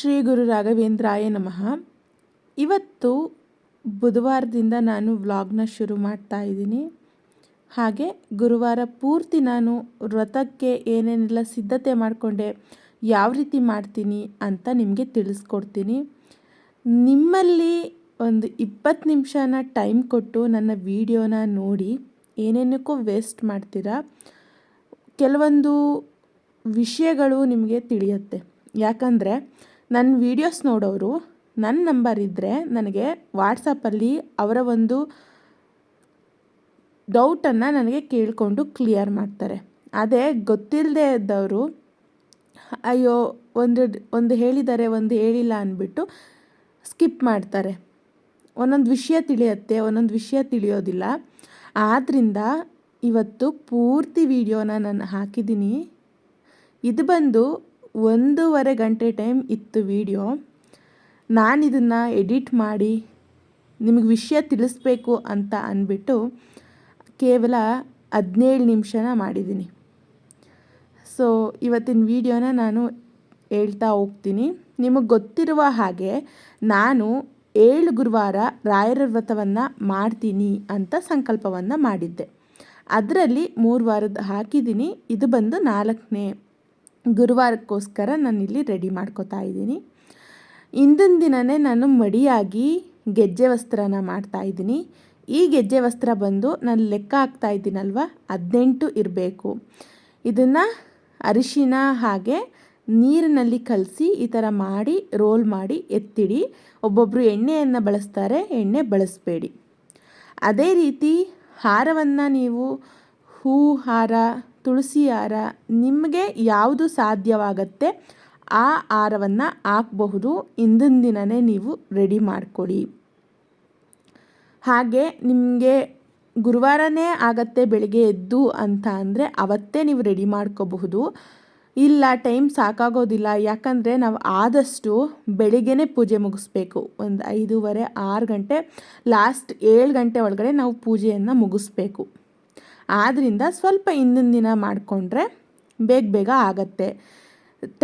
ಶ್ರೀ ಗುರು ರಾಘವೇಂದ್ರಾಯ ನಮಃ. ಇವತ್ತು ಬುಧವಾರದಿಂದ ನಾನು ವ್ಲಾಗ್ನ ಶುರು ಮಾಡ್ತಾ ಇದ್ದೀನಿ. ಹಾಗೆ ಗುರುವಾರ ಪೂರ್ತಿ ನಾನು ವ್ರತಕ್ಕೆ ಏನೇನೆಲ್ಲ ಸಿದ್ಧತೆ ಮಾಡಿಕೊಂಡೆ, ಯಾವ ರೀತಿ ಮಾಡ್ತೀನಿ ಅಂತ ನಿಮಗೆ ತಿಳಿಸ್ಕೊಡ್ತೀನಿ. ನಿಮ್ಮಲ್ಲಿ ಒಂದು ಇಪ್ಪತ್ತು ನಿಮಿಷನ ಟೈಮ್ ಕೊಟ್ಟು ನನ್ನ ವಿಡಿಯೋನ ನೋಡಿ ಏನೇನಕ್ಕೂ ವೇಸ್ಟ್ ಮಾಡ್ತೀರಾ? ಕೆಲವೊಂದು ವಿಷಯಗಳು ನಿಮಗೆ ತಿಳಿಯುತ್ತೆ. ಯಾಕಂದರೆ ನನ್ನ ವೀಡಿಯೋಸ್ ನೋಡೋರು ನನ್ನ ನಂಬರ್ ಇದ್ದರೆ ನನಗೆ ವಾಟ್ಸಪ್ಪಲ್ಲಿ ಅವರ ಒಂದು ಡೌಟನ್ನು ನನಗೆ ಕೇಳಿಕೊಂಡು ಕ್ಲಿಯರ್ ಮಾಡ್ತಾರೆ. ಅದೇ ಗೊತ್ತಿಲ್ಲದೆ ಇದ್ದವರು, ಅಯ್ಯೋ, ಒಂದು ಒಂದು ಹೇಳಿದ್ದಾರೆ ಒಂದು ಹೇಳಿಲ್ಲ ಅಂದ್ಬಿಟ್ಟು ಸ್ಕಿಪ್ ಮಾಡ್ತಾರೆ. ಒಂದೊಂದು ವಿಷಯ ತಿಳಿಯುತ್ತೆ, ಒಂದೊಂದು ವಿಷಯ ತಿಳಿಯೋದಿಲ್ಲ. ಆದ್ದರಿಂದ ಇವತ್ತು ಪೂರ್ತಿ ವಿಡಿಯೋನ ನಾನು ಹಾಕಿದ್ದೀನಿ. ಇದು ಬಂದು ಒಂದೂವರೆ ಗಂಟೆ ಟೈಮ್ ಇತ್ತು ವಿಡಿಯೋ ನಾನು ಇದನ್ನು ಎಡಿಟ್ ಮಾಡಿ ನಿಮಗೆ ವಿಷಯ ತಿಳಿಸ್ಬೇಕು ಅಂತ ಅಂದ್ಬಿಟ್ಟು ಕೇವಲ ಹದಿನೇಳು ನಿಮಿಷನ ಮಾಡಿದ್ದೀನಿ ಸೊ ಇವತ್ತಿನ ವಿಡಿಯೋನ ನಾನು ಹೇಳ್ತಾ ಹೋಗ್ತೀನಿ. ನಿಮಗೆ ಗೊತ್ತಿರುವ ಹಾಗೆ ನಾನು ಏಳು ಗುರುವಾರ ರಾಯರ ವ್ರತವನ್ನು ಮಾಡ್ತೀನಿ ಅಂತ ಸಂಕಲ್ಪವನ್ನು ಮಾಡಿದ್ದೆ. ಅದರಲ್ಲಿ ಮೂರು ವಾರದ ಹಾಕಿದ್ದೀನಿ ಇದು ಬಂದು ನಾಲ್ಕನೇ. ಗುರುವಾರಕ್ಕೋಸ್ಕರ ನಾನು ಇಲ್ಲಿ ರೆಡಿ ಮಾಡ್ಕೋತಾ ಇದ್ದೀನಿ. ಇಂದಿನ ದಿನವೇ ನಾನು ಮಡಿಯಾಗಿ ಗೆಜ್ಜೆ ವಸ್ತ್ರನ ಮಾಡ್ತಾ ಇದ್ದೀನಿ. ಈ ಗೆಜ್ಜೆ ವಸ್ತ್ರ ಬಂದು ನಾನು ಲೆಕ್ಕ ಹಾಕ್ತಾ ಇದ್ದೀನಲ್ವ? ಹದಿನೆಂಟು ಇರಬೇಕು. ಇದನ್ನು ಅರಿಶಿನ ಹಾಗೆ ನೀರಿನಲ್ಲಿ ಕಲಸಿ ಈ ಥರ ಮಾಡಿ, ರೋಲ್ ಮಾಡಿ ಎತ್ತಿಡಿ. ಒಬ್ಬೊಬ್ಬರು ಎಣ್ಣೆಯನ್ನು ಬಳಸ್ತಾರೆ, ಎಣ್ಣೆ ಬಳಸಬೇಡಿ. ಅದೇ ರೀತಿ ಹಾರವನ್ನು ನೀವು ಹೂ, ಹಾರ ತುಳಸಿ ಹಾರ ನಿಮಗೆ ಯಾವುದು ಸಾಧ್ಯವಾಗತ್ತೆ ಆ ಹಾರವನ್ನು ಹಾಕಬಹುದು. ಇಂದಿನ ದಿನವೇ ನೀವು ರೆಡಿ ಮಾಡಿಕೊಡಿ. ಹಾಗೆ ನಿಮಗೆ ಗುರುವಾರನೇ ಆಗತ್ತೆ ಬೆಳಿಗ್ಗೆ ಎದ್ದು ಅಂತ ಅಂದರೆ ಅವತ್ತೇ ನೀವು ರೆಡಿ ಮಾಡ್ಕೋಬಹುದು. ಇಲ್ಲ ಟೈಮ್ ಸಾಕಾಗೋದಿಲ್ಲ, ಯಾಕಂದರೆ ನಾವು ಆದಷ್ಟು ಬೆಳಿಗ್ಗೆನೇ ಪೂಜೆ ಮುಗಿಸ್ಬೇಕು. ಒಂದು ಐದೂವರೆ, ಆರು ಗಂಟೆ ಲಾಸ್ಟ್ ಏಳು ಗಂಟೆ ಒಳಗಡೆ ನಾವು ಪೂಜೆಯನ್ನು ಮುಗಿಸ್ಬೇಕು. ಆದ್ದರಿಂದ ಸ್ವಲ್ಪ ಹಿಂದಿನ ದಿನ ಮಾಡಿಕೊಂಡ್ರೆ ಬೇಗ ಬೇಗ ಆಗತ್ತೆ.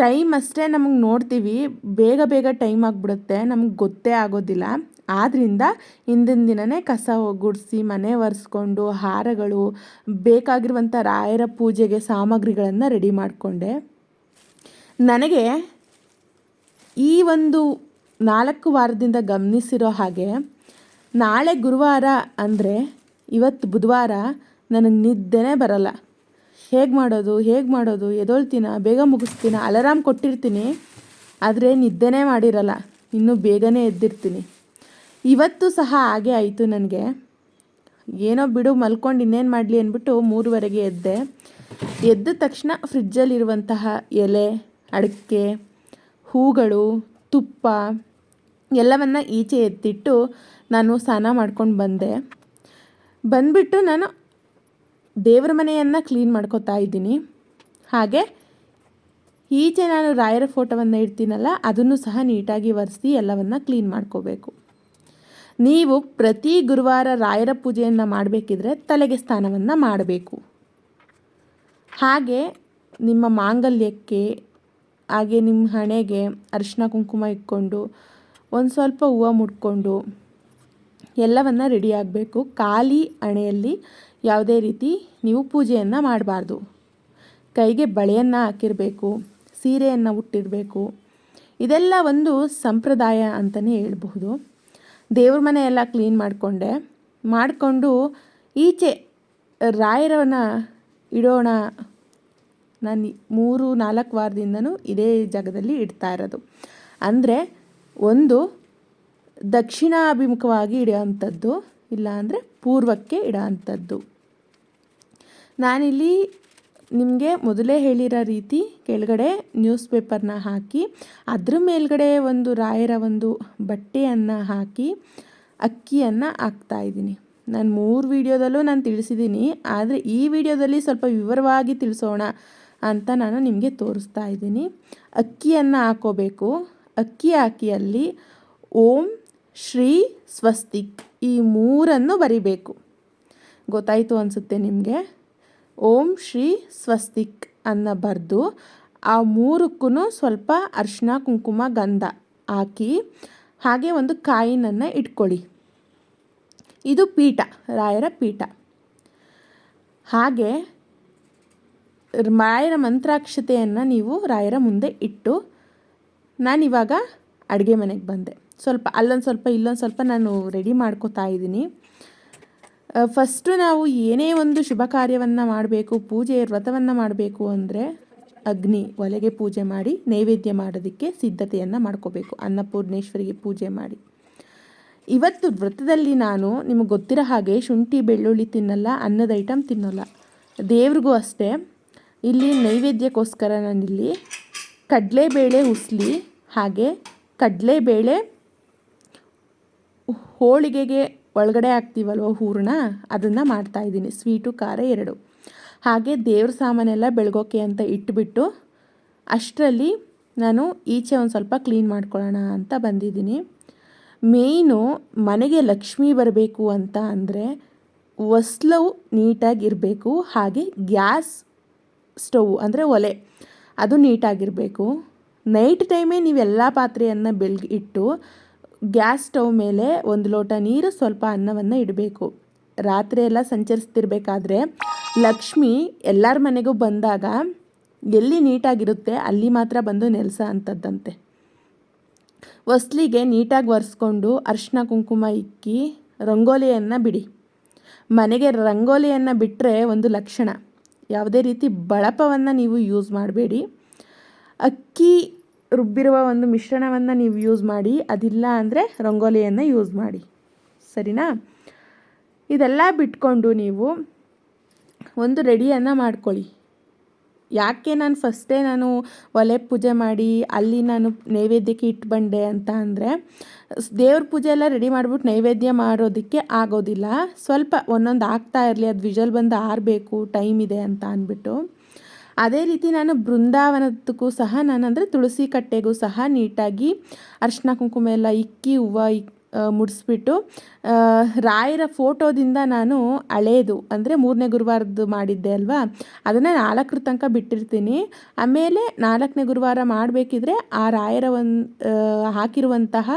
ಟೈಮ್ ಅಷ್ಟೇ ನಮಗೆ ನೋಡ್ತೀವಿ, ಬೇಗ ಬೇಗ ಟೈಮ್ ಆಗಿಬಿಡುತ್ತೆ, ನಮಗೆ ಗೊತ್ತೇ ಆಗೋದಿಲ್ಲ. ಆದ್ದರಿಂದ ಹಿಂದಿನ ದಿನವೇ ಕಸ ಗುಡಿಸಿ ಮನೆ ಒರೆಸ್ಕೊಂಡು, ಹಾರಗಳು ಬೇಕಾಗಿರುವಂಥ ರಾಯರ ಪೂಜೆಗೆ ಸಾಮಗ್ರಿಗಳನ್ನು ರೆಡಿ ಮಾಡಿಕೊಂಡೆ. ನನಗೆ ಈ ಒಂದು ನಾಲ್ಕು ವಾರದಿಂದ ಗಮನಿಸಿರೋ ಹಾಗೆ, ನಾಳೆ ಗುರುವಾರ ಅಂದರೆ ಇವತ್ತು ಬುಧವಾರ ನನಗೆ ನಿದ್ದೆನೇ ಬರಲ್ಲ. ಹೇಗೆ ಮಾಡೋದು ಹೇಗೆ ಮಾಡೋದು, ಎದೊಳ್ತೀನ, ಬೇಗ ಮುಗಿಸ್ತೀನ, ಅಲರಾಮ್ ಕೊಟ್ಟಿರ್ತೀನಿ, ಆದರೆ ನಿದ್ದೆನೇ ಮಾಡಿರಲ್ಲ. ಇನ್ನೂ ಬೇಗನೆ ಎದ್ದಿರ್ತೀನಿ. ಇವತ್ತು ಸಹ ಹಾಗೆ ಆಯಿತು ನನಗೆ. ಏನೋ ಬಿಡು, ಮಲ್ಕೊಂಡು ಇನ್ನೇನು ಮಾಡಲಿ ಅಂದ್ಬಿಟ್ಟು ಮೂರುವರೆಗೆ ಎದ್ದೆ. ಎದ್ದ ತಕ್ಷಣ ಫ್ರಿಜ್ಜಲ್ಲಿರುವಂತಹ ಎಲೆ, ಅಡಿಕೆ, ಹೂಗಳು, ತುಪ್ಪ ಎಲ್ಲವನ್ನು ಈಚೆ ಎತ್ತಿಟ್ಟು ನಾನು ಸ್ನಾನ ಮಾಡ್ಕೊಂಡು ಬಂದೆ. ಬಂದುಬಿಟ್ಟು ನಾನು ದೇವರ ಮನೆಯನ್ನು ಕ್ಲೀನ್ ಮಾಡ್ಕೋತಾ ಇದ್ದೀನಿ. ಹಾಗೆ ಈಚೆ ನಾನು ರಾಯರ ಫೋಟೋವನ್ನು ಇಡ್ತೀನಲ್ಲ, ಅದನ್ನು ಸಹ ನೀಟಾಗಿ ಒರೆಸಿ ಎಲ್ಲವನ್ನು ಕ್ಲೀನ್ ಮಾಡ್ಕೋಬೇಕು. ನೀವು ಪ್ರತಿ ಗುರುವಾರ ರಾಯರ ಪೂಜೆಯನ್ನು ಮಾಡಬೇಕಿದ್ರೆ ತಲೆಗೆ ಸ್ನಾನವನ್ನು ಮಾಡಬೇಕು. ಹಾಗೆ ನಿಮ್ಮ ಮಾಂಗಲ್ಯಕ್ಕೆ, ಹಾಗೆ ನಿಮ್ಮ ಹಣೆಗೆ ಅರಿಶಿನ ಕುಂಕುಮ ಇಟ್ಕೊಂಡು, ಒಂದು ಸ್ವಲ್ಪ ಹೂವು ಮುಟ್ಕೊಂಡು ಎಲ್ಲವನ್ನು ರೆಡಿ ಆಗಬೇಕು. ಖಾಲಿ ಹಣೆಯಲ್ಲಿ ಯಾವುದೇ ರೀತಿ ನೀವು ಪೂಜೆಯನ್ನು ಮಾಡಬಾರ್ದು. ಕೈಗೆ ಬಳೆಯನ್ನು ಹಾಕಿರಬೇಕು, ಸೀರೆಯನ್ನು ಉಟ್ಟಿರಬೇಕು. ಇದೆಲ್ಲ ಒಂದು ಸಂಪ್ರದಾಯ ಅಂತಲೇ ಹೇಳ್ಬಹುದು. ದೇವ್ರ ಮನೆ ಎಲ್ಲ ಕ್ಲೀನ್ ಮಾಡಿಕೊಂಡೆ. ಮಾಡಿಕೊಂಡು ಈಚೆ ರಾಯರವನ ಇಡೋಣ ನಾನು ಮೂರು, ನಾಲ್ಕು ವಾರದಿಂದನೂ ಇದೇ ಜಾಗದಲ್ಲಿ ಇಡ್ತಾ ಇರೋದು. ಅಂದರೆ ಒಂದು ದಕ್ಷಿಣಾಭಿಮುಖವಾಗಿ ಇಡೋವಂಥದ್ದು ಇಲ್ಲ ಅಂದರೆ ಪೂರ್ವಕ್ಕೆ ಇಡೋವಂಥದ್ದು. ನಾನಿಲ್ಲಿ ನಿಮಗೆ ಮೊದಲೇ ಹೇಳಿರೋ ರೀತಿ ಕೆಳಗಡೆ ನ್ಯೂಸ್ ಪೇಪರ್ನ ಹಾಕಿ, ಅದ್ರ ಮೇಲ್ಗಡೆ ಒಂದು ರಾಯರ ಒಂದು ಬಟ್ಟೆಯನ್ನು ಹಾಕಿ, ಅಕ್ಕಿಯನ್ನು ಹಾಕ್ತಾಯಿದ್ದೀನಿ ನಾನು ಮೂರು ವಿಡಿಯೋದಲ್ಲೂ ನಾನು ತಿಳಿಸಿದ್ದೀನಿ ಆದರೆ ಈ ವಿಡಿಯೋದಲ್ಲಿ ಸ್ವಲ್ಪ ವಿವರವಾಗಿ ತಿಳಿಸೋಣ ಅಂತ ನಾನು ನಿಮಗೆ ತೋರಿಸ್ತಾ ಇದ್ದೀನಿ. ಅಕ್ಕಿಯನ್ನು ಹಾಕೋಬೇಕು. ಅಕ್ಕಿ ಹಾಕಿಯಲ್ಲಿ ಓಂ ಶ್ರೀ ಸ್ವಸ್ತಿಕ್ ಈ ಮೂರನ್ನು ಬರಿಬೇಕು. ಗೊತ್ತಾಯಿತು ಅನಿಸುತ್ತೆ ನಿಮಗೆ? ಓಂ ಶ್ರೀ ಸ್ವಸ್ತಿಕ್ ಅನ್ನ ಬರೆದು ಆ ಮೂರಕ್ಕೂ ಸ್ವಲ್ಪ ಅರಿಶಿನ ಕುಂಕುಮ, ಗಂಧ ಹಾಕಿ ಹಾಗೆ ಒಂದು ಕಾಯಿನನ್ನು ಇಟ್ಕೊಳ್ಳಿ. ಇದು ಪೀಠ, ರಾಯರ ಪೀಠ. ಹಾಗೆ ರಾಯರ ಮಂತ್ರಾಕ್ಷತೆಯನ್ನು ನೀವು ರಾಯರ ಮುಂದೆ ಇಟ್ಟು ನಾನಿವಾಗ ಅಡುಗೆ ಮನೆಗೆ ಬಂದೆ. ಸ್ವಲ್ಪ ಅಲ್ಲೊಂದು ಸ್ವಲ್ಪ ಇಲ್ಲೊಂದು ಸ್ವಲ್ಪ ನಾನು ರೆಡಿ ಮಾಡ್ಕೋತಾ ಇದ್ದೀನಿ. ಫಸ್ಟು ನಾವು ಏನೇ ಒಂದು ಶುಭ ಕಾರ್ಯವನ್ನು ಮಾಡಬೇಕು ಪೂಜೆ ವ್ರತವನ್ನು ಮಾಡಬೇಕು ಅಂದರೆ ಅಗ್ನಿ ಒಲೆಗೆ ಪೂಜೆ ಮಾಡಿ, ನೈವೇದ್ಯ ಮಾಡೋದಕ್ಕೆ ಸಿದ್ಧತೆಯನ್ನು ಮಾಡ್ಕೋಬೇಕು, ಅನ್ನಪೂರ್ಣೇಶ್ವರಿಗೆ ಪೂಜೆ ಮಾಡಿ. ಇವತ್ತು ವ್ರತದಲ್ಲಿ ನಾನು ನಿಮಗೆ ಗೊತ್ತಿರೋ ಹಾಗೆ ಶುಂಠಿ, ಬೆಳ್ಳುಳ್ಳಿ ತಿನ್ನಲ್ಲ, ಅನ್ನದ ಐಟಮ್ ತಿನ್ನಲ್ಲ. ದೇವ್ರಿಗೂ ಅಷ್ಟೇ. ಇಲ್ಲಿ ನೈವೇದ್ಯಕ್ಕೋಸ್ಕರ ನಾನಿಲ್ಲಿ ಕಡಲೆಬೇಳೆ ಉಸ್ಲಿ, ಹಾಗೆ ಕಡಲೆಬೇಳೆ ಹೋಳಿಗೆಗೆ ಒಳಗಡೆ ಹಾಕ್ತೀವಲ್ವ ಹೂರಣ? ಅದನ್ನು ಮಾಡ್ತಾಯಿದ್ದೀನಿ ಸ್ವೀಟು, ಖಾರ ಎರಡು. ಹಾಗೆ ದೇವ್ರ ಸಾಮಾನೆಲ್ಲ ಬೆಳಗೋಕೆ ಅಂತ ಇಟ್ಬಿಟ್ಟು ಅಷ್ಟರಲ್ಲಿ ನಾನು ಈಚೆ ಒಂದು ಸ್ವಲ್ಪ ಕ್ಲೀನ್ ಮಾಡ್ಕೊಳ್ಳೋಣ ಅಂತ ಬಂದಿದ್ದೀನಿ. ಮೇಯ್ನು ಮನೆಗೆ ಲಕ್ಷ್ಮಿ ಬರಬೇಕು ಅಂತ ಅಂದರೆ ಹೊಸ್ಲವು ನೀಟಾಗಿರಬೇಕು. ಹಾಗೆ ಗ್ಯಾಸ್ ಸ್ಟವ್ ಅಂದರೆ ಒಲೆ, ಅದು ನೀಟಾಗಿರಬೇಕು. ನೈಟ್ ಟೈಮೇ ನೀವೆಲ್ಲ ಪಾತ್ರೆಯನ್ನು ಬೆಳಗ್ಗೆ ಇಟ್ಟು ಗ್ಯಾಸ್ ಸ್ಟವ್ ಮೇಲೆ ಒಂದು ಲೋಟ ನೀರು ಸ್ವಲ್ಪ ಅನ್ನವನ್ನು ಇಡಬೇಕು. ರಾತ್ರಿ ಎಲ್ಲ ಸಂಚರಿಸ್ತಿರ್ಬೇಕಾದ್ರೆ ಲಕ್ಷ್ಮಿ ಎಲ್ಲರ ಮನೆಗೂ ಬಂದಾಗ ಎಲ್ಲಿ ನೀಟಾಗಿರುತ್ತೆ ಅಲ್ಲಿ ಮಾತ್ರ ಬಂದು ನೆಲೆಸ ಅಂಥದ್ದಂತೆ ಹೊಸ್ಲಿಗೆ ನೀಟಾಗಿ ಒರೆಸ್ಕೊಂಡು ಅರ್ಶಿನ ಕುಂಕುಮ ಇಕ್ಕಿ ರಂಗೋಲಿಯನ್ನು ಬಿಡಿ. ಮನೆಗೆ ರಂಗೋಲಿಯನ್ನು ಬಿಟ್ಟರೆ ಒಂದು ಲಕ್ಷಣ. ಯಾವುದೇ ರೀತಿ ಬಳಪವನ್ನು ನೀವು ಯೂಸ್ ಮಾಡಬೇಡಿ. ಅಕ್ಕಿ ರುಬ್ಬಿರುವ ಒಂದು ಮಿಶ್ರಣವನ್ನು ನೀವು ಯೂಸ್ ಮಾಡಿ, ಅದಿಲ್ಲ ಅಂದರೆ ರಂಗೋಲಿಯನ್ನು ಯೂಸ್ ಮಾಡಿ. ಸರಿನಾ? ಇದೆಲ್ಲ ಬಿಟ್ಕೊಂಡು ನೀವು ಒಂದು ರೆಡಿಯನ್ನು ಮಾಡ್ಕೊಳ್ಳಿ. ಯಾಕೆ ನಾನು ಫಸ್ಟೇ ನಾನು ಒಲೆ ಪೂಜೆ ಮಾಡಿ, ಅಲ್ಲಿ ನಾನು ನೈವೇದ್ಯಕ್ಕೆ ಇಟ್ಟು ಬಂದೆ ಅಂತ ಅಂದರೆ, ದೇವ್ರ ಪೂಜೆ ಎಲ್ಲ ರೆಡಿ ಮಾಡಿಬಿಟ್ಟು ನೈವೇದ್ಯ ಮಾಡೋದಕ್ಕೆ ಆಗೋದಿಲ್ಲ. ಸ್ವಲ್ಪ ಒಂದೊಂದು ಆಗ್ತಾ ಇರಲಿ, ಅದು ವಿಜಲ್ ಬಂದು ಆರಬೇಕು ಟೈಮ್ ಇದೆ ಅಂತ ಅಂದ್ಬಿಟ್ಟು. ಅದೇ ರೀತಿ ನಾನು ಬೃಂದಾವನದಕ್ಕೂ ಸಹ ನಾನು ಅಂದರೆ ತುಳಸಿ ಕಟ್ಟೆಗೂ ಸಹ ನೀಟಾಗಿ ಅರ್ಶಿನ ಕುಂಕುಮ ಎಲ್ಲ ಇಕ್ಕಿ ಹೂವು ಇಕ್ ಮುಡಿಸ್ಬಿಟ್ಟು ರಾಯರ ಫೋಟೋದಿಂದ ನಾನು ಹಳೇದು ಅಂದರೆ ಮೂರನೇ ಗುರುವಾರದ್ದು ಮಾಡಿದ್ದೆ ಅಲ್ವಾ? ಅದನ್ನು ನಾಲ್ಕರ ತನಕ ಬಿಟ್ಟಿರ್ತೀನಿ. ಆಮೇಲೆ ನಾಲ್ಕನೇ ಗುರುವಾರ ಮಾಡಬೇಕಿದ್ರೆ ಆ ರಾಯರ ಒಂದು ಹಾಕಿರುವಂತಹ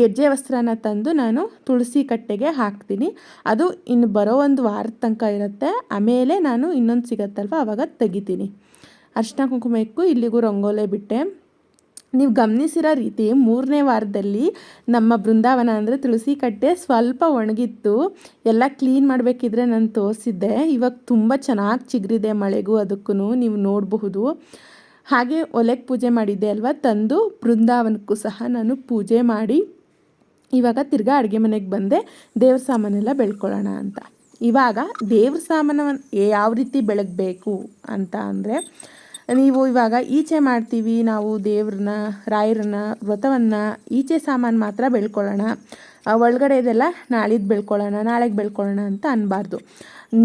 ಗೆಜ್ಜೆ ವಸ್ತ್ರನ ತಂದು ನಾನು ತುಳಸಿ ಕಟ್ಟೆಗೆ ಹಾಕ್ತೀನಿ. ಅದು ಇನ್ನು ಬರೋ ಒಂದು ವಾರದ ತನಕ ಇರುತ್ತೆ. ಆಮೇಲೆ ನಾನು ಇನ್ನೊಂದು ಸಿಗತ್ತಲ್ವ? ಅವಾಗ ತೆಗಿತೀನಿ. ಅರ್ಶಿನ ಕುಂಕುಮಕ್ಕೂ ಇಲ್ಲಿಗೂ ರಂಗೋಲೆ ಬಿಟ್ಟೆ. ನೀವು ಗಮನಿಸಿರೋ ರೀತಿ ಮೂರನೇ ವಾರದಲ್ಲಿ ನಮ್ಮ ಬೃಂದಾವನ ಅಂದರೆ ತುಳಸಿ ಕಟ್ಟೆ ಸ್ವಲ್ಪ ಒಣಗಿತ್ತು. ಎಲ್ಲ ಕ್ಲೀನ್ ಮಾಡಬೇಕಿದ್ರೆ ನಾನು ತೋರಿಸಿದ್ದೆ. ಇವಾಗ ತುಂಬ ಚೆನ್ನಾಗಿ ಚಿಗುರಿದೆ ಮಳೆಗೂ ಅದಕ್ಕೂ ನೀವು ನೋಡಬಹುದು. ಹಾಗೆ ಒಲೆಗೆ ಪೂಜೆ ಮಾಡಿದ್ದೆ ಅಲ್ವಾ? ತಂದು ಬೃಂದಾವನಕ್ಕೂ ಸಹ ನಾನು ಪೂಜೆ ಮಾಡಿ ಇವಾಗ ತಿರ್ಗಾ ಅಡುಗೆ ಮನೆಗೆ ಬಂದೆ. ದೇವ್ರ ಸಾಮಾನೆಲ್ಲ ಬೆಳ್ಕೊಳ್ಳೋಣ ಅಂತ. ಇವಾಗ ದೇವ್ರ ಸಾಮಾನವನ್ನು ಯಾವ ರೀತಿ ಬೆಳಗಬೇಕು ಅಂತ ಅಂದರೆ ನೀವು ಇವಾಗ ಈಚೆ ಮಾಡ್ತೀವಿ, ನಾವು ದೇವ್ರನ್ನ, ರಾಯರನ್ನ, ವ್ರತವನ್ನು, ಈಚೆ ಸಾಮಾನು ಮಾತ್ರ ಬೆಳ್ಕೊಳ್ಳೋಣ. ಒಳಗಡೆ ಇದೆಲ್ಲ ನಾಳಿದ್ದು ಬೆಳ್ಕೊಳ್ಳೋಣ, ನಾಳೆಗೆ ಬೆಳ್ಕೊಳ್ಳೋಣ ಅಂತ ಅನ್ನಬಾರ್ದು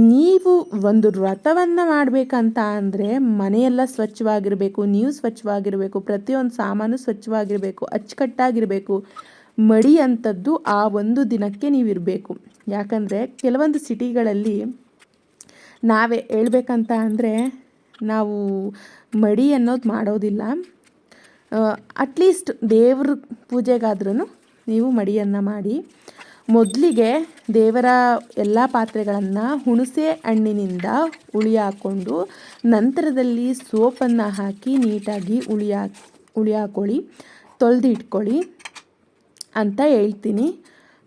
ನೀವು ಒಂದು ವ್ರತವನ್ನು ಮಾಡಬೇಕಂತ ಅಂದರೆ ಮನೆಯೆಲ್ಲ ಸ್ವಚ್ಛವಾಗಿರಬೇಕು, ನೀವು ಸ್ವಚ್ಛವಾಗಿರಬೇಕು, ಪ್ರತಿಯೊಂದು ಸಾಮಾನು ಸ್ವಚ್ಛವಾಗಿರಬೇಕು, ಅಚ್ಚುಕಟ್ಟಾಗಿರಬೇಕು. ಮಡಿ ಅಂಥದ್ದು ಆ ಒಂದು ದಿನಕ್ಕೆ ನೀವಿರಬೇಕು. ಯಾಕಂದರೆ ಕೆಲವೊಂದು ಸಿಟಿಗಳಲ್ಲಿ ನಾವೇ ಹೇಳ್ಬೇಕಂತ ಅಂದರೆ ನಾವು ಮಡಿ ಅನ್ನೋದು ಮಾಡೋದಿಲ್ಲ. ಅಟ್ಲೀಸ್ಟ್ ದೇವ್ರ ಪೂಜೆಗಾದ್ರೂ ನೀವು ಮಡಿಯನ್ನು ಮಾಡಿ. ಮೊದಲಿಗೆ ದೇವರ ಎಲ್ಲ ಪಾತ್ರೆಗಳನ್ನು ಹುಣಸೆ ಹಣ್ಣಿನಿಂದ ಉಳಿ ಹಾಕ್ಕೊಂಡು ನಂತರದಲ್ಲಿ ಸೋಪನ್ನು ಹಾಕಿ ನೀಟಾಗಿ ಉಳಿ ಹಾಕಿ ಉಳಿ ಹಾಕ್ಕೊಳ್ಳಿ ತೊಳೆದಿಟ್ಕೊಳ್ಳಿ ಅಂತ ಹೇಳ್ತೀನಿ.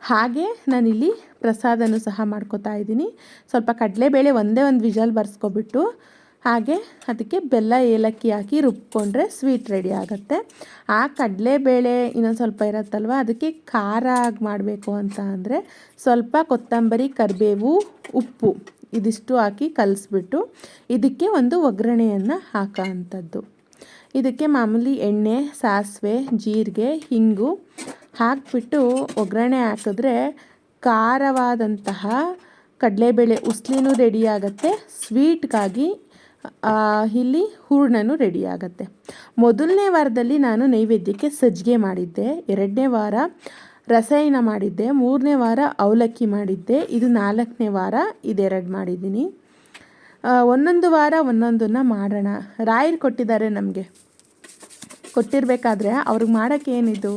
ಹಾಗೆ ನಾನಿಲ್ಲಿ ಪ್ರಸಾದನೂ ಸಹ ಮಾಡ್ಕೋತಾ ಇದ್ದೀನಿ. ಸ್ವಲ್ಪ ಕಡಲೆಬೇಳೆ ಒಂದೇ ಒಂದು ವಿಜಲ್ ಬರ್ಸ್ಕೊಬಿಟ್ಟು ಹಾಗೆ ಅದಕ್ಕೆ ಬೆಲ್ಲ ಏಲಕ್ಕಿ ಹಾಕಿ ರುಬ್ಕೊಂಡ್ರೆ ಸ್ವೀಟ್ ರೆಡಿ ಆಗುತ್ತೆ. ಆ ಕಡಲೆಬೇಳೆ ಇನ್ನೊಂದು ಸ್ವಲ್ಪ ಇರುತ್ತಲ್ವ, ಅದಕ್ಕೆ ಖಾರ ಆಗಿ ಮಾಡಬೇಕು ಅಂತ ಅಂದರೆ ಸ್ವಲ್ಪ ಕೊತ್ತಂಬರಿ, ಕರಿಬೇವು, ಉಪ್ಪು ಇದಿಷ್ಟು ಹಾಕಿ ಕಲಿಸ್ಬಿಟ್ಟು ಇದಕ್ಕೆ ಒಂದು ಒಗ್ಗರಣೆಯನ್ನು ಹಾಕೋವಂಥದ್ದು. ಇದಕ್ಕೆ ಮಾಮೂಲಿ ಎಣ್ಣೆ, ಸಾಸಿವೆ, ಜೀರಿಗೆ, ಹಿಂಗು ಹಾಕಿಬಿಟ್ಟು ಒಗ್ಗರಣೆ ಹಾಕಿದ್ರೆ ಖಾರವಾದಂತಹ ಕಡಲೆಬೇಳೆ ಉಸ್ಲಿನೂ ರೆಡಿ ಆಗುತ್ತೆ. ಸ್ವೀಟ್ಗಾಗಿ ಇಲ್ಲಿ ಹೂರ್ಣನೂ ರೆಡಿ ಆಗುತ್ತೆ. ಮೊದಲನೇ ವಾರದಲ್ಲಿ ನಾನು ನೈವೇದ್ಯಕ್ಕೆ ಸಜ್ಜಿಗೆ ಮಾಡಿದ್ದೆ, ಎರಡನೇ ವಾರ ರಸಾಯನ ಮಾಡಿದ್ದೆ, ಮೂರನೇ ವಾರ ಅವಲಕ್ಕಿ ಮಾಡಿದ್ದೆ, ಇದು ನಾಲ್ಕನೇ ವಾರ ಇದೆರಡು ಮಾಡಿದ್ದೀನಿ. ಒಂದೊಂದು ವಾರ ಒಂದೊಂದನ್ನು ಮಾಡೋಣ. ರಾಯರು ಕೊಟ್ಟಿದ್ದಾರೆ ನಮಗೆ. ಕೊಟ್ಟಿರಬೇಕಾದ್ರೆ ಅವ್ರಿಗೆ ಮಾಡೋಕ್ಕೇನಿದು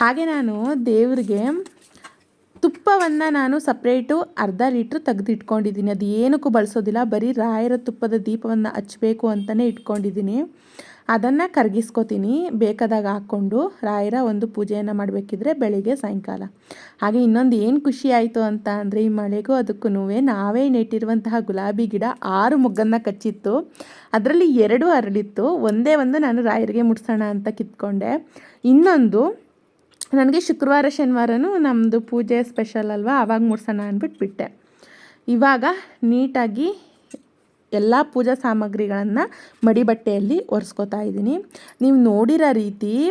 ಹಾಗೆ ನಾನು ದೇವ್ರಿಗೆ ತುಪ್ಪವನ್ನು ನಾನು ಸಪ್ರೇಟು ಅರ್ಧ ಲೀಟ್ರ್ ತೆಗೆದಿಟ್ಕೊಂಡಿದ್ದೀನಿ. ಅದು ಏನಕ್ಕೂ ಬಳಸೋದಿಲ್ಲ. ಬರೀ ರಾಯರ ತುಪ್ಪದ ದೀಪವನ್ನು ಹಚ್ಚಬೇಕು ಅಂತಲೇ ಇಟ್ಕೊಂಡಿದ್ದೀನಿ. ಅದನ್ನು ಕರಗಿಸ್ಕೊತೀನಿ. ಬೇಕಾದಾಗ ಹಾಕ್ಕೊಂಡು ರಾಯರ ಒಂದು ಪೂಜೆಯನ್ನು ಮಾಡಬೇಕಿದ್ರೆ ಬೆಳಿಗ್ಗೆ, ಸಾಯಂಕಾಲ. ಹಾಗೆ ಇನ್ನೊಂದು ಏನು ಖುಷಿ ಆಯಿತು ಅಂತ ಅಂದರೆ ಈ ಮಳೆಗೂ ಅದಕ್ಕೂ ನಾವೇ ನೆಟ್ಟಿರುವಂತಹ ಗುಲಾಬಿ ಗಿಡ ಆರು ಮೊಗ್ಗನ್ನು ಕಚ್ಚಿತ್ತು. ಅದರಲ್ಲಿ ಎರಡು ಅರಳಿತ್ತು. ಒಂದೇ ಒಂದು ನಾನು ರಾಯರಿಗೆ ಮುಟ್ಸೋಣ ಅಂತ ಕಿತ್ಕೊಂಡೆ. ಇನ್ನೊಂದು ನನಗೆ ಶುಕ್ರವಾರ, ಶನಿವಾರನೂ ನಮ್ಮದು ಪೂಜೆ ಸ್ಪೆಷಲ್ ಅಲ್ವಾ? ಆವಾಗ ಮೂಡ್ಸೋಣ ಅಂದ್ಬಿಟ್ಟು ಬಿಟ್ಟೆ. ಇವಾಗ ನೀಟಾಗಿ ಎಲ್ಲ ಪೂಜಾ ಸಾಮಗ್ರಿಗಳನ್ನು ಮಡಿಬಟ್ಟೆಯಲ್ಲಿ ಒರೆಸ್ಕೊತಾ ಇದ್ದೀನಿ. ನೀವು ನೋಡಿರೋ ರೀತಿ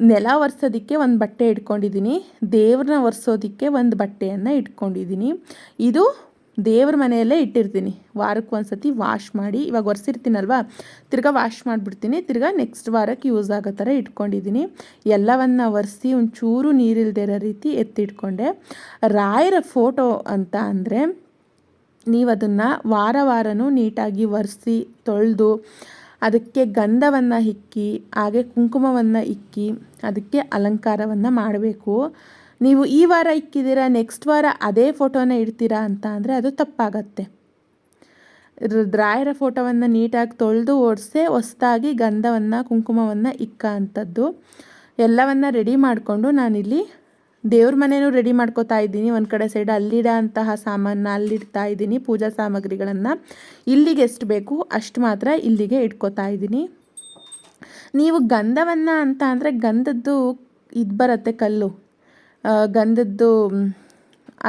ನೆಲ ಒರೆಸೋದಕ್ಕೆ ಒಂದು ಬಟ್ಟೆ ಇಟ್ಕೊಂಡಿದ್ದೀನಿ. ದೇವ್ರನ್ನ ಒರೆಸೋದಕ್ಕೆ ಒಂದು ಬಟ್ಟೆಯನ್ನು ಇಟ್ಕೊಂಡಿದ್ದೀನಿ. ಇದು ದೇವ್ರ ಮನೆಯಲ್ಲೇ ಇಟ್ಟಿರ್ತೀನಿ. ವಾರಕ್ಕೆ ಒಂದು ಸತಿ ವಾಶ್ ಮಾಡಿ, ಇವಾಗ ಒರೆಸಿರ್ತೀನಲ್ವಾ? ತಿರ್ಗಾ ವಾಶ್ ಮಾಡಿಬಿಡ್ತೀನಿ. ತಿರ್ಗಾ ನೆಕ್ಸ್ಟ್ ವಾರಕ್ಕೆ ಯೂಸ್ ಆಗೋ ಥರ ಇಟ್ಕೊಂಡಿದ್ದೀನಿ. ಎಲ್ಲವನ್ನು ಒರೆಸಿ ಒಂಚೂರು ನೀರಿಲ್ದೇ ಇರೋ ರೀತಿ ಎತ್ತಿಟ್ಕೊಂಡೆ. ರಾಯರ ಫೋಟೋ ಅಂತ ಅಂದರೆ ನೀವು ಅದನ್ನು ವಾರ ವಾರನೂ ನೀಟಾಗಿ ಒರೆಸಿ, ತೊಳೆದು, ಅದಕ್ಕೆ ಗಂಧವನ್ನು ಇಕ್ಕಿ ಹಾಗೆ ಕುಂಕುಮವನ್ನು ಇಕ್ಕಿ ಅದಕ್ಕೆ ಅಲಂಕಾರವನ್ನು ಮಾಡಬೇಕು. ನೀವು ಈ ವಾರ ಇಕ್ಕಿದ್ದೀರಾ ನೆಕ್ಸ್ಟ್ ವಾರ ಅದೇ ಫೋಟೋನ ಇಡ್ತೀರಾ ಅಂತ ಅಂದರೆ ಅದು ತಪ್ಪಾಗತ್ತೆ. ರಾಯರ ಫೋಟೋವನ್ನು ನೀಟಾಗಿ ತೊಳೆದು ಓಡಿಸೆ ಹೊಸ್ದಾಗಿ ಗಂಧವನ್ನು, ಕುಂಕುಮವನ್ನು ಇಕ್ಕ ಅಂಥದ್ದು ಎಲ್ಲವನ್ನು ರೆಡಿ ಮಾಡಿಕೊಂಡು ನಾನಿಲ್ಲಿ ದೇವ್ರ ಮನೆಯೂ ರೆಡಿ ಮಾಡ್ಕೋತಾ ಇದ್ದೀನಿ. ಒಂದು ಕಡೆ ಸೈಡ್ ಅಲ್ಲಿಡೋ ಅಂತಹ ಸಾಮಾನ ಅಲ್ಲಿಡ್ತಾ ಇದ್ದೀನಿ, ಪೂಜಾ ಸಾಮಗ್ರಿಗಳನ್ನು. ಇಲ್ಲಿಗೆ ಎಷ್ಟು ಬೇಕು ಅಷ್ಟು ಮಾತ್ರ ಇಲ್ಲಿಗೆ ಇಟ್ಕೋತಾ ಇದ್ದೀನಿ. ನೀವು ಗಂಧವನ್ನು ಅಂತ ಅಂದರೆ ಗಂಧದ್ದು ಇದು ಬರುತ್ತೆ ಕಲ್ಲು. ಗಂಧದ್ದು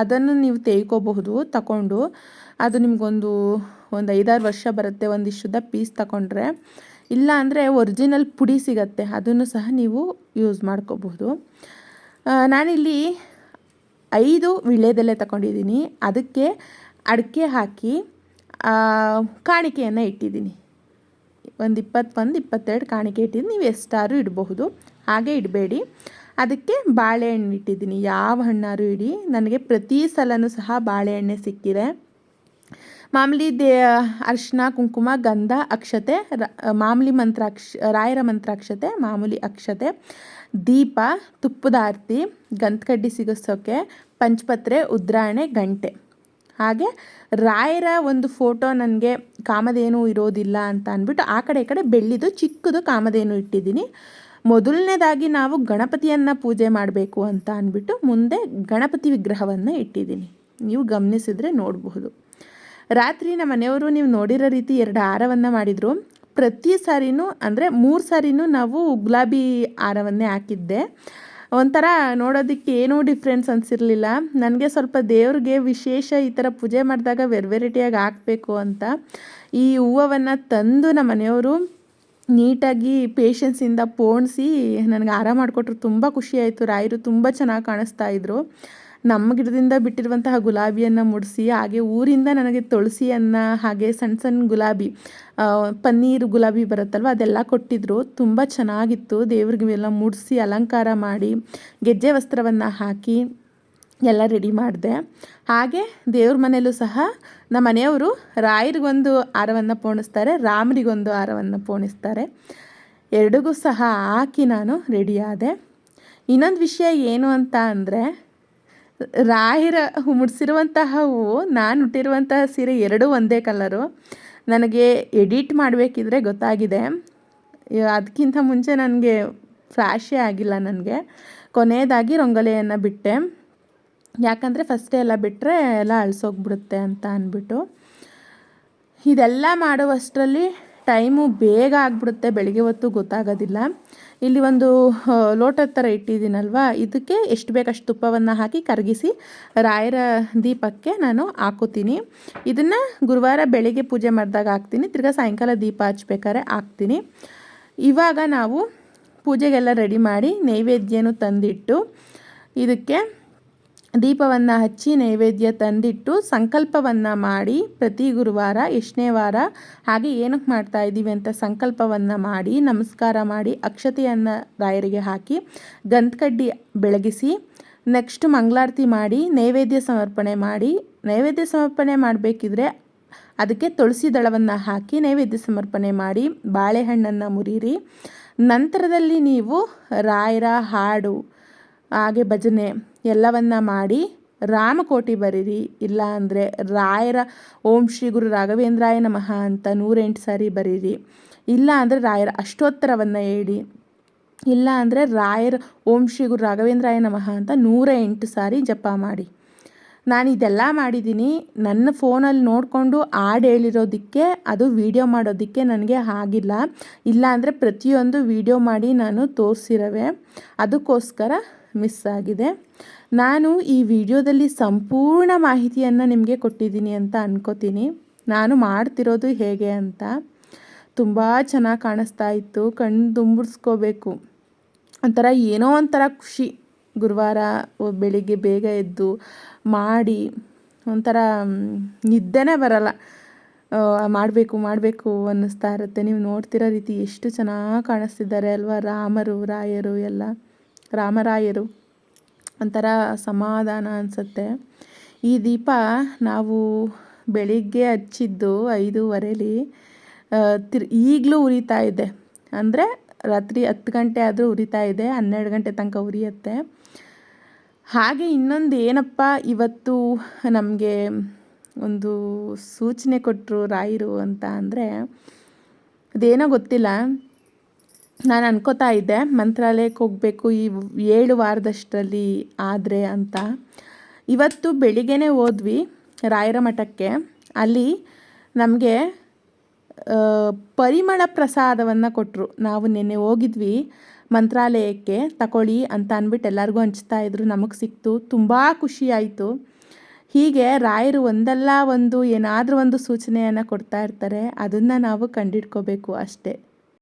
ಅದನ್ನು ನೀವು ತೇಯ್ಕೋಬಹುದು ತಗೊಂಡು ಅದು ನಿಮಗೊಂದು ಒಂದು ಐದಾರು ವರ್ಷ ಬರುತ್ತೆ ಒಂದಿಷ್ಟುದ ಪೀಸ್ ತಗೊಂಡ್ರೆ ಇಲ್ಲ ಅಂದರೆ ಒರಿಜಿನಲ್ ಪುಡಿ ಸಿಗತ್ತೆ, ಅದನ್ನು ಸಹ ನೀವು ಯೂಸ್ ಮಾಡ್ಕೋಬಹುದು. ನಾನಿಲ್ಲಿ ಐದು ವಿಳ್ಯದೆಲೆ ತಗೊಂಡಿದ್ದೀನಿ ಅದಕ್ಕೆ ಅಡಿಕೆ ಹಾಕಿ ಕಾಣಿಕೆಯನ್ನು ಇಟ್ಟಿದ್ದೀನಿ. ಒಂದು ಇಪ್ಪತ್ತೊಂದು ಇಪ್ಪತ್ತೆರಡು ಕಾಣಿಕೆ ಇಟ್ಟಿದ್ದೀನಿ ನೀವು ಎಷ್ಟಾದ್ರೂ ಇಡಬಹುದು. ಹಾಗೆ ಇಡಬೇಡಿ. ಅದಕ್ಕೆ ಬಾಳೆಹಣ್ಣು ಇಟ್ಟಿದ್ದೀನಿ. ಯಾವ ಹಣ್ಣಾರು ಇಡಿ. ನನಗೆ ಪ್ರತಿ ಸಲನೂ ಸಹ ಬಾಳೆಹಣ್ಣೆ ಸಿಕ್ಕಿದೆ. ಮಾಮೂಲಿ ದೇ ಅರಿಶಿನ ಕುಂಕುಮ, ಗಂಧ, ಅಕ್ಷತೆ ಮಾಮೂಲಿ ಮಂತ್ರಾಕ್ಷ ರಾಯರ ಮಂತ್ರಾಕ್ಷತೆ ಮಾಮೂಲಿ ಅಕ್ಷತೆ, ದೀಪ, ತುಪ್ಪದ ಆರತಿ ಗಂಧಕಡ್ಡಿ ಸಿಗಿಸೋಕೆ, ಪಂಚಪತ್ರೆ, ಉದ್ರಾಣೆ, ಗಂಟೆ. ಹಾಗೆ ರಾಯರ ಒಂದು ಫೋಟೋ ನನಗೆ ಕಾಮಧೇನು ಇರೋದಿಲ್ಲ ಅಂತ ಅಂದ್ಬಿಟ್ಟು ಆ ಕಡೆ ಈ ಕಡೆ ಬೆಳ್ಳಿದು ಚಿಕ್ಕದು ಕಾಮಧೇನು ಇಟ್ಟಿದ್ದೀನಿ. ಮೊದಲನೇದಾಗಿ ನಾವು ಗಣಪತಿಯನ್ನು ಪೂಜೆ ಮಾಡಬೇಕು ಅಂತ ಅಂದ್ಬಿಟ್ಟು ಮುಂದೆ ಗಣಪತಿ ವಿಗ್ರಹವನ್ನು ಇಟ್ಟಿದ್ದೀನಿ. ನೀವು ಗಮನಿಸಿದರೆ ನೋಡಬಹುದು. ರಾತ್ರಿ ನಮ್ಮ ಮನೆಯವರು ನೀವು ನೋಡಿರೋ ರೀತಿ ಎರಡು ಹಾರವನ್ನು ಮಾಡಿದರು. ಪ್ರತಿ ಸಾರಿನೂ ಅಂದರೆ ಮೂರು ಸಾರಿನೂ ನಾವು ಗುಲಾಬಿ ಹಾರವನ್ನೇ ಹಾಕಿದ್ದೆ. ಒಂಥರ ನೋಡೋದಕ್ಕೆ ಏನೂ ಡಿಫ್ರೆನ್ಸ್ ಅನಿಸಿರಲಿಲ್ಲ. ನನಗೆ ಸ್ವಲ್ಪ ದೇವ್ರಿಗೆ ವಿಶೇಷ ಈ ಥರ ಪೂಜೆ ಮಾಡಿದಾಗ ವೆರ್ ವೆರೈಟಿಯಾಗಿ ಹಾಕಬೇಕು ಅಂತ ಈ ಹೂವನ್ನು ತಂದು ನಮ್ಮ ಮನೆಯವರು ನೀಟಾಗಿ ಪೇಷನ್ಸಿಂದ ಪೋಣಿಸಿ ನನಗೆ ಆರಾಮ ಮಾಡಿಕೊಟ್ರು ತುಂಬ ಖುಷಿ ಆಯಿತು. ರಾಯರು ತುಂಬ ಚೆನ್ನಾಗಿ ಕಾಣಿಸ್ತಾ ಇದ್ರು. ನಮ್ಮ ಗಿಡದಿಂದ ಬಿಟ್ಟಿರುವಂತಹ ಗುಲಾಬಿಯನ್ನು ಮುಡಿಸಿ, ಹಾಗೆ ಊರಿಂದ ನನಗೆ ತುಳಸಿಯನ್ನು ಹಾಗೆ ಸಣ್ಣ ಸಣ್ಣ ಗುಲಾಬಿ ಪನ್ನೀರು ಗುಲಾಬಿ ಬರುತ್ತಲ್ವ, ಅದೆಲ್ಲ ಕೊಟ್ಟಿದ್ರು. ತುಂಬ ಚೆನ್ನಾಗಿತ್ತು. ದೇವ್ರಿಗೆಲ್ಲ ಮುಡಿಸಿ ಅಲಂಕಾರ ಮಾಡಿ, ಗೆಜ್ಜೆ ವಸ್ತ್ರವನ್ನು ಹಾಕಿ ಎಲ್ಲ ರೆಡಿ ಮಾಡಿದೆ. ಹಾಗೆ ದೇವ್ರ ಮನೆಯಲ್ಲೂ ಸಹ ನಮ್ಮ ಮನೆಯವರು ರಾಯರಿಗೊಂದು ಹಾರವನ್ನು ಪೋಣಿಸ್ತಾರೆ ರಾಮರಿಗೊಂದು ಹಾರವನ್ನು ಪೋಣಿಸ್ತಾರೆ. ಎರಡಿಗೂ ಸಹ ಹಾಕಿ ನಾನು ರೆಡಿಯಾದೆ ಇನ್ನೊಂದು ವಿಷಯ ಏನು ಅಂತ ಅಂದರೆ ರಾಯರ ಮುಡಿಸಿರುವಂತಹ ಹೂವು ನಾನು ಹುಟ್ಟಿರುವಂತಹ ಸೀರೆ ಎರಡೂ ಒಂದೇ ಕಲರು ನನಗೆ ಎಡಿಟ್ ಮಾಡಬೇಕಿದ್ರೆ ಗೊತ್ತಾಗಿದೆ. ಅದಕ್ಕಿಂತ ಮುಂಚೆ ನನಗೆ ಫ್ಲ್ಯಾಶೇ ಆಗಿಲ್ಲ ನನಗೆ. ಕೊನೆಯದಾಗಿ ರಂಗೋಲಿಯನ್ನು ಬಿಟ್ಟೆ. ಯಾಕಂದರೆ ಫಸ್ಟೇ ಎಲ್ಲ ಬಿಟ್ಟರೆ ಎಲ್ಲ ಅಳಿಸೋಗ್ಬಿಡುತ್ತೆ ಅಂತ ಅಂದ್ಬಿಟ್ಟು ಇದೆಲ್ಲ ಮಾಡುವಷ್ಟರಲ್ಲಿ ಟೈಮು ಬೇಗ ಆಗಿಬಿಡುತ್ತೆ, ಬೆಳಗ್ಗೆ ಹೊತ್ತು ಗೊತ್ತಾಗೋದಿಲ್ಲ. ಇಲ್ಲಿ ಒಂದು ಲೋಟದ ಥರ ಇಟ್ಟಿದ್ದೀನಲ್ವ? ಇದಕ್ಕೆ ಎಷ್ಟು ಬೇಕಷ್ಟು ತುಪ್ಪವನ್ನು ಹಾಕಿ ಕರಗಿಸಿ ರಾಯರ ದೀಪಕ್ಕೆ ನಾನು ಹಾಕೋತೀನಿ. ಇದನ್ನು ಗುರುವಾರ ಬೆಳಗ್ಗೆ ಪೂಜೆ ಮಾಡಿದಾಗ ಹಾಕ್ತೀನಿ. ತಿರ್ಗಾ ಸಾಯಂಕಾಲ ದೀಪ ಹಚ್ಬೇಕಾದ್ರೆ ಹಾಕ್ತೀನಿ. ಇವಾಗ ನಾವು ಪೂಜೆಗೆಲ್ಲ ರೆಡಿ ಮಾಡಿ ನೈವೇದ್ಯನೂ ತಂದಿಟ್ಟು ಇದಕ್ಕೆ ದೀಪವನ್ನು ಹಚ್ಚಿ ನೈವೇದ್ಯ ತಂದಿಟ್ಟು ಸಂಕಲ್ಪವನ್ನು ಮಾಡಿ ಪ್ರತಿ ಗುರುವಾರ, ಎಷ್ಟನೇ ವಾರ, ಹಾಗೆ ಏನಕ್ಕೆ ಮಾಡ್ತಾ ಇದ್ದೀವಿ ಅಂತ ಸಂಕಲ್ಪವನ್ನು ಮಾಡಿ, ನಮಸ್ಕಾರ ಮಾಡಿ, ಅಕ್ಷತೆಯನ್ನು ರಾಯರಿಗೆ ಹಾಕಿ ಗಂಧಕಡ್ಡಿ ಬೆಳಗಿಸಿ, ನೆಕ್ಸ್ಟ್ ಮಂಗಳಾರತಿ ಮಾಡಿ, ನೈವೇದ್ಯ ಸಮರ್ಪಣೆ ಮಾಡಿ, ನೈವೇದ್ಯ ಸಮರ್ಪಣೆ ಮಾಡಬೇಕಿದ್ರೆ ಅದಕ್ಕೆ ತುಳಸಿ ದಳವನ್ನು ಹಾಕಿ ನೈವೇದ್ಯ ಸಮರ್ಪಣೆ ಮಾಡಿ, ಬಾಳೆಹಣ್ಣನ್ನು ಮುರಿರಿ. ನಂತರದಲ್ಲಿ ನೀವು ರಾಯರ ಹಾಡು ಹಾಗೆ ಭಜನೆ ಎಲ್ಲವನ್ನ ಮಾಡಿ ರಾಮಕೋಟಿ ಬರೀರಿ, ಇಲ್ಲ ಅಂದರೆ ರಾಯರ ಓಂ ಶ್ರೀ ಗುರು ರಾಘವೇಂದ್ರಾಯ ನಮಃ ಅಂತ ನೂರೆಂಟು ಸಾರಿ ಬರೀರಿ. ಇಲ್ಲ ಅಂದರೆ ರಾಯರ ಅಷ್ಟೋತ್ತರವನ್ನು ಹೇಳಿ, ಇಲ್ಲ ಅಂದರೆ ರಾಯರ ಓಂ ಶ್ರೀ ಗುರು ರಾಘವೇಂದ್ರಾಯ ನಮಃ ಅಂತ ನೂರ ಎಂಟು ಸಾರಿ ಜಪ ಮಾಡಿ. ನಾನು ಇದೆಲ್ಲ ಮಾಡಿದ್ದೀನಿ. ನನ್ನ ಫೋನಲ್ಲಿ ನೋಡಿಕೊಂಡು ಹಾಡು ಹೇಳಿರೋದಕ್ಕೆ, ಅದು ವೀಡಿಯೋ ಮಾಡೋದಕ್ಕೆ ನನಗೆ ಆಗಿಲ್ಲ. ಇಲ್ಲ ಅಂದರೆ ಪ್ರತಿಯೊಂದು ವೀಡಿಯೋ ಮಾಡಿ ನಾನು ತೋರಿಸಿರವೆ. ಅದಕ್ಕೋಸ್ಕರ ಮಿಸ್ ಆಗಿದೆ. ನಾನು ಈ ವಿಡಿಯೋದಲ್ಲಿ ಸಂಪೂರ್ಣ ಮಾಹಿತಿಯನ್ನು ನಿಮಗೆ ಕೊಟ್ಟಿದ್ದೀನಿ ಅಂತ ಅನ್ಕೋತೀನಿ. ನಾನು ಮಾಡ್ತಿರೋದು ಹೇಗೆ ಅಂತ ತುಂಬ ಚೆನ್ನಾಗಿ ಕಾಣಿಸ್ತಾ ಇತ್ತು. ಕಣ್ಣು ದುಂಬಿಡ್ಸ್ಕೋಬೇಕು. ಒಂಥರ ಏನೋ ಒಂಥರ ಖುಷಿ. ಗುರುವಾರ ಬೆಳಿಗ್ಗೆ ಬೇಗ ಎದ್ದು ಮಾಡಿ ಒಂಥರ ನಿದ್ದೆನೇ ಬರಲ್ಲ. ಮಾಡಬೇಕು ಮಾಡಬೇಕು ಅನ್ನಿಸ್ತಾ ಇರುತ್ತೆ. ನೀವು ನೋಡ್ತಿರೋ ರೀತಿ ಎಷ್ಟು ಚೆನ್ನಾಗಿ ಕಾಣಿಸ್ತಿದ್ದಾರೆ ಅಲ್ವಾ ರಾಮರು, ರಾಯರು ಎಲ್ಲ. ರಾಮರಾಯರು. ಒಂಥರ ಸಮಾಧಾನ ಅನಿಸುತ್ತೆ. ಈ ದೀಪ ನಾವು ಬೆಳಿಗ್ಗೆ ಹಚ್ಚಿದ್ದು ಐದೂವರೆಲಿ ತಿರ್, ಈಗಲೂ ಉರಿತಾ ಇದೆ. ಅಂದರೆ ರಾತ್ರಿ ಹತ್ತು ಗಂಟೆ ಆದರೂ ಉರಿತಾ ಇದೆ, ಹನ್ನೆರಡು ಗಂಟೆ ತನಕ ಉರಿಯುತ್ತೆ. ಹಾಗೆ ಇನ್ನೊಂದು ಏನಪ್ಪ, ಇವತ್ತು ನಮಗೆ ಒಂದು ಸೂಚನೆ ಕೊಟ್ಟರು ರಾಯರು ಅಂತ ಅಂದರೆ, ಅದೇನೋ ಗೊತ್ತಿಲ್ಲ. ನಾನು ಅನ್ಕೋತಾ ಇದ್ದೆ, ಮಂತ್ರಾಲಯಕ್ಕೆ ಹೋಗಬೇಕು ಈ ಏಳು ವಾರದಷ್ಟರಲ್ಲಿ ಆದರೆ ಅಂತ. ಇವತ್ತು ಬೆಳಿಗ್ಗೆನೇ ಹೋದ್ವಿ ರಾಯರ ಮಠಕ್ಕೆ. ಅಲ್ಲಿ ನಮಗೆ ಪರಿಮಳ ಪ್ರಸಾದವನ್ನು ಕೊಟ್ಟರು ನಾವು ನಿನ್ನೆ ಹೋಗಿದ್ವಿ ಮಂತ್ರಾಲಯಕ್ಕೆ ತಗೊಳ್ಳಿ ಅಂತ ಅಂದ್ಬಿಟ್ಟು ಎಲ್ಲರಿಗೂ ಹಂಚ್ತಾ ಇದ್ರು. ನಮಗೆ ಸಿಕ್ತು, ತುಂಬ ಖುಷಿಯಾಯಿತು ಹೀಗೆ ರಾಯರು ಒಂದಲ್ಲ ಒಂದು ಏನಾದರೂ ಒಂದು ಸೂಚನೆಯನ್ನು ಕೊಡ್ತಾ ಇರ್ತಾರೆ, ಅದನ್ನು ನಾವು ಕಂಡಿಡ್ಕೋಬೇಕು ಅಷ್ಟೇ.